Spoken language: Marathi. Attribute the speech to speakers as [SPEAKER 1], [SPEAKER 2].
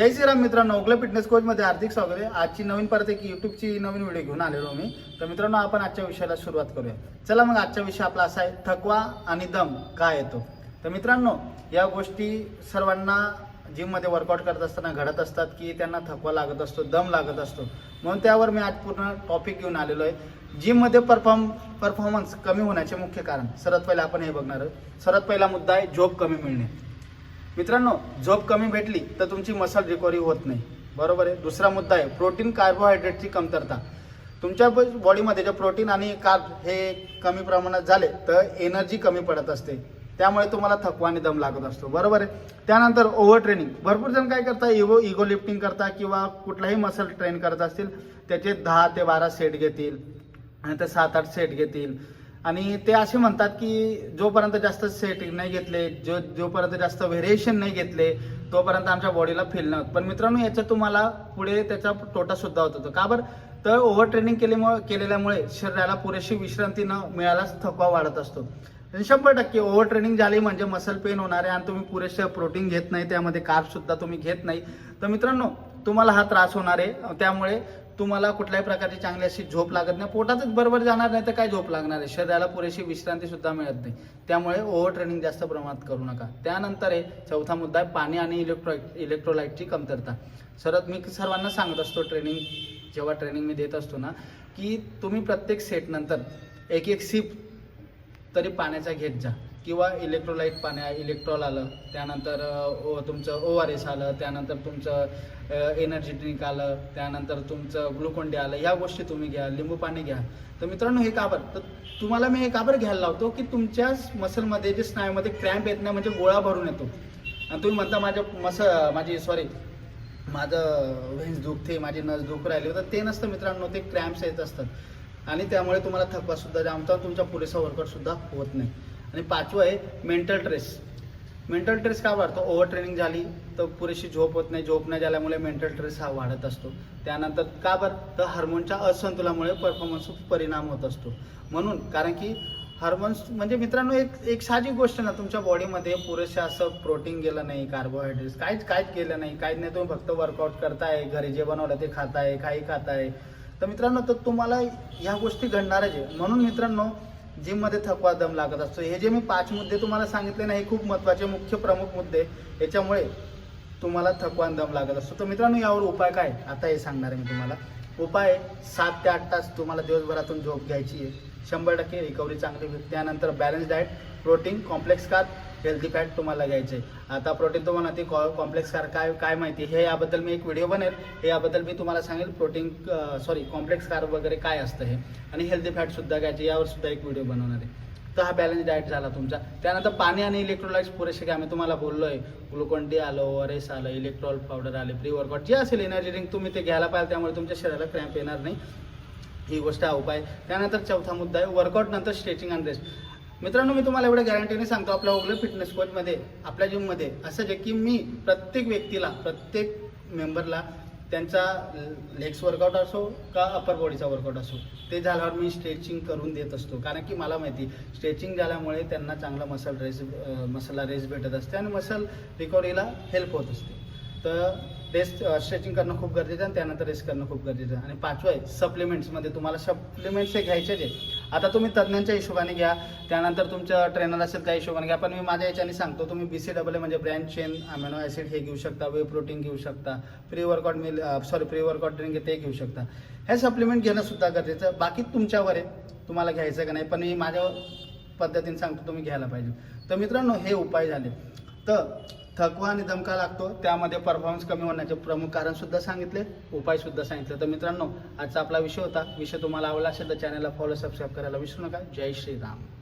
[SPEAKER 1] जय श्रीराम मित्रांनो ओगले फिटनेस कोच मध्ये हार्दिक स्वागत आहे. आजची नवीन परत एक युट्यूबची नवीन व्हिडिओ घेऊन आलेलो मी. तर मित्रांनो आपण आजच्या विषयाला सुरुवात करूया. चला मग आजचा विषय आपला असा आहे थकवा आणि दम काय येतो? तर मित्रांनो या गोष्टी सर्वांना जिममध्ये वर्कआउट करत असताना घडत असतात की त्यांना थकवा लागत असतो दम लागत असतो. म्हणून त्यावर मी आज पूर्ण टॉपिक घेऊन आलेलो आहे. जिममध्ये परफॉर्म परफॉर्मन्स कमी होण्याचे मुख्य कारण. सर्वात पहिला आपण हे बघणार आहोत. सर्वात पहिला मुद्दा आहे झोप कमी मिळणे. मित्रांनो झोप कमी भेटली तर तुमची मसल रिकव्हरी होत नाही. बरोबर आहे? दुसरा मुद्दा आहे प्रोटीन कार्बोहायड्रेटची कमतरता. तुमच्या बॉडीमध्ये जे प्रोटीन आणि कार्ब हे कमी प्रमाणात झाले तर एनर्जी कमी पडत असते. त्यामुळे तुम्हाला थकवा आणि दम लागत असतो. बरोबर आहे? त्यानंतर ओव्हर ट्रेनिंग भरपूर जण काय करतात इगो इगो लिफ्टिंग करता किंवा कुठलाही मसल ट्रेन करत असतील त्याचे दहा ते बारा सेट घेतील आणि ते सात आठ सेट घेतील. आणि ते असे म्हणतात की जोपर्यंत जास्त सेटिंग नाही घेतले जो जोपर्यंत जास्त व्हेरिएशन नाही घेतले तोपर्यंत आमच्या बॉडीला फील नाही होत. पण मित्रांनो याचा तुम्हाला पुढे त्याचा तोटा सुद्धा होत होतो. का बरं? तर ओव्हर ट्रेनिंग केल्यामुळे केलेल्यामुळे शरीराला पुरेशी विश्रांती न मिळाल्यास थकवा वाढत असतो. आणि शंभर टक्के ओव्हर ट्रेनिंग झाली म्हणजे मसल पेन होणार आहे आणि तुम्ही पुरेसे प्रोटीन घेत नाही त्यामध्ये कार्ब सुद्धा तुम्ही घेत नाही. तर मित्रांनो तुम्हाला हा त्रास होणार आहे. त्यामुळे तुम्हाला कुठल्याही प्रकारची चांगली अशी झोप लागत नाही. पोटातच बरोबर जाणार नाही तर काय झोप लागणार आहे? शरीराला पुरेशी विश्रांती सुद्धा मिळत नाही. त्यामुळे ओव्हर ट्रेनिंग जास्त प्रमाणात करू नका. त्यानंतर आहे चौथा मुद्दा आहे पाणी आणि इलेक्ट्रो इलेक्ट्रोलाईटची कमतरता. सरत मी सर्वांना सांगत असतो ट्रेनिंग जेव्हा ट्रेनिंग मी देत असतो ना की तुम्ही प्रत्येक सेट नंतर एक एक सिप तरी पाण्याचा घेत जा. किंवा इलेक्ट्रोलाईट पाण्या इलेक्ट्रॉल आलं त्यानंतर ओ तुमचं ओ आर एस आलं त्यानंतर तुमचं एनर्जी ड्रिंक आलं त्यानंतर तुमचं ग्लुकोन डी आलं ह्या गोष्टी तुम्ही घ्या लिंबू पाणी घ्या. तर मित्रांनो हे काबर तर तुम्हाला मी हे काबर घ्यायला लावतो की तुमच्या मसलमध्ये जे स्नायूमध्ये क्रॅम्प येत नाही म्हणजे गोळा भरून येतो. आणि तुम्ही म्हणता माझ्या मस माझी सॉरी माझं व्हेन्स दुखते माझी नस दुख राहिली तर ते नसतं मित्रांनो ते क्रॅम्प्स येत असतात. आणि त्यामुळे तुम्हाला थकवासुद्धा जामता तुमचा पुरेसा वर्कआउटसुद्धा होत नाही. आणि पाचवं आहे मेंटल ट्रेस मेंटल ट्रेस का वाढतो? ओव्हर ट्रेनिंग झाली तर पुरेशी झोप होत नाही. झोप नाही झाल्यामुळे मेंटल ट्रेस हा वाढत असतो. त्यानंतर का बरं? तर हार्मोनच्या असंतुलामुळे परफॉर्मन्स परिणाम होत असतो. म्हणून कारण की हार्मोन्स म्हणजे मित्रांनो एक एक साधी गोष्ट ना तुमच्या बॉडीमध्ये पुरेसे असं प्रोटीन गेलं नाही कार्बोहायड्रेट्स काहीच काहीच गेलं नाही. काहीच नाही तुम्ही फक्त वर्कआउट करताय घरी जे बनवलं ते खाताय काही खाताय. तर मित्रांनो तर तुम्हाला ह्या गोष्टी घडणारच आहे. म्हणून मित्रांनो जिममध्ये थकवा दम लागत असतो. हे जे मी पाच मुद्दे तुम्हाला सांगितले ना हे खूप महत्त्वाचे मुख्य प्रमुख मुद्दे. याच्यामुळे तुम्हाला थकवा दम लागत असतो. तर मित्रांनो यावर उपाय काय? आता हे सांगणार आहे मी तुम्हाला. उपाय सात ते आठ तास तुम्हाला दिवसभरातून झोप घ्यायची आहे. शंभर टक्के रिकव्हरी चांगली त्यानंतर balance diet protein complex carb healthy fat तुम्हाला घ्यायचे. आता प्रोटीन तुम्हाला ते कॉम्प्लेक्स कार काय काय माहिती? हे याबद्दल मी एक व्हिडिओ बनेल. हे याबद्दल मी तुम्हाला सांगेल प्रोटीन सॉरी कॉम्प्लेक्स कार्ब वगैरे काय असतं हे. आणि हेल्दी फॅटसुद्धा घ्यायचे. यावर सुद्धा एक व्हिडिओ बनवणार आहे. तर हा बॅलन्स डाएट झाला तुमचा. त्यानंतर पाणी आणि इलेक्ट्रोलाइट्स पुरेसे घ्या. मी तुम्हाला बोललो आहे ग्लुकॉन डी आलं ओ आर एस आलं इलेक्ट्रॉल पावडर आले प्री वर्कआउट जे असेल एनर्जी ड्रिंक तुम्ही ते घ्यायला पाहिजे. त्यामुळे तुमच्या शरीराला क्रॅम्प येणार नाही. ही गोष्ट हा उपाय. त्यानंतर चौथा मुद्दा आहे. वर्कआउट नंतर स्ट्रेचिंग अँड रेस्ट मित्रांनो मी तुम्हाला एवढ्या गॅरंटीने सांगतो आपल्या ओगले फिटनेस कोचमध्ये आपल्या जिममध्ये असं जे की मी प्रत्येक व्यक्तीला प्रत्येक मेंबरला त्यांचा लेग्स वर्कआउट असो का अपर बॉडीचा वर्कआउट असो ते झाल्यावर मी स्ट्रेचिंग करून देत असतो. कारण की मला माहिती स्ट्रेचिंग झाल्यामुळे त्यांना चांगला मसल रेस मसलला रेस्ट भेटत असते आणि मसल रिकव्हरीला हेल्प होत असते. तर रेस्ट स्ट्रेचिंग करणं खूप गरजेचं आहे आणि त्यानंतर रेस्ट करणं खूप गरजेचं आहे. आणि पाचवं आहे सप्लिमेंट्समध्ये तुम्हाला सप्लिमेंट्स हे घ्यायचेच आहे आता तुम्ही तज्ज्ञांच्या हिशोबाने घ्या त्यानंतर तुमचं ट्रेनर असेल त्या हिशोबाने घ्या. पण मी माझ्या याच्याने सांगतो तुम्ही बी सी डबल ए म्हणजे ब्रँड चेन अमेनो ॲसिड हे घेऊ शकता वे प्रोटीन घेऊ शकता pre workout meal sorry pre workout drink ते घेऊ शकता. हे सप्लिमेंट घेणं सुद्धा गरजेचं बाकी तुमच्यावर आहे तुम्हाला घ्यायचं का नाही पण मी माझ्या पद्धतीने सांगतो तुम्ही घ्यायला पाहिजे. तर मित्रांनो हे उपाय झाले. तर थकवा आणि दमका लागतो. त्यामध्ये परफॉर्मन्स कमी होण्याचे प्रमुख कारण सुद्धा सांगितले उपाय सुद्धा सांगितले. तर मित्रांनो आजचा आपला विषय होता. विषय तुम्हाला आवडला असेल तर चॅनलला फॉलो सबस्क्राईब करायला विसरू नका. जय श्रीराम.